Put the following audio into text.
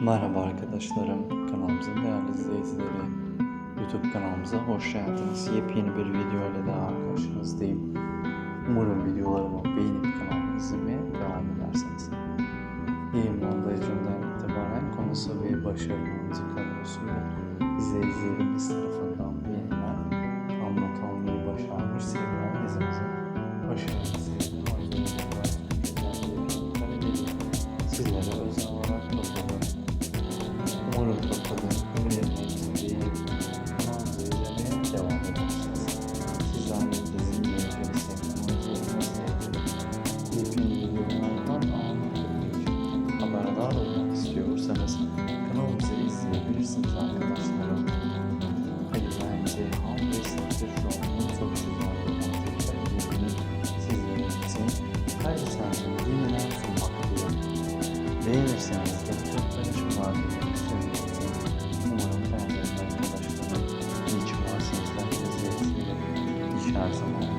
Merhaba arkadaşlarım, kanalımızın değerli izleyicileri. YouTube kanalımıza hoş geldiniz. Yepyeni bir video ile daha karşınızdayım. Umarım videolarımı beğenip kanalımı izlemeye devam edersiniz. Yayınlandığı günden itibaren konusu ve başarılı müzik konusunda izleyicilerimiz tarafından Umarım ürünlerinizi beğenip kanalımızı izlemeye devam edersiniz. De bizim yönetmeni sevdiğiniz için haberdar olmak istiyorsanız kanalımızı izleyebilirsiniz arkadaşlarım. Hadi bence ham ve şovunun çok güzel romantik bölümünü sizler için her saniye yeniden sunmaktayım. Beğenirseniz de çok paylaşımlar sevdiğinizi Sarasota.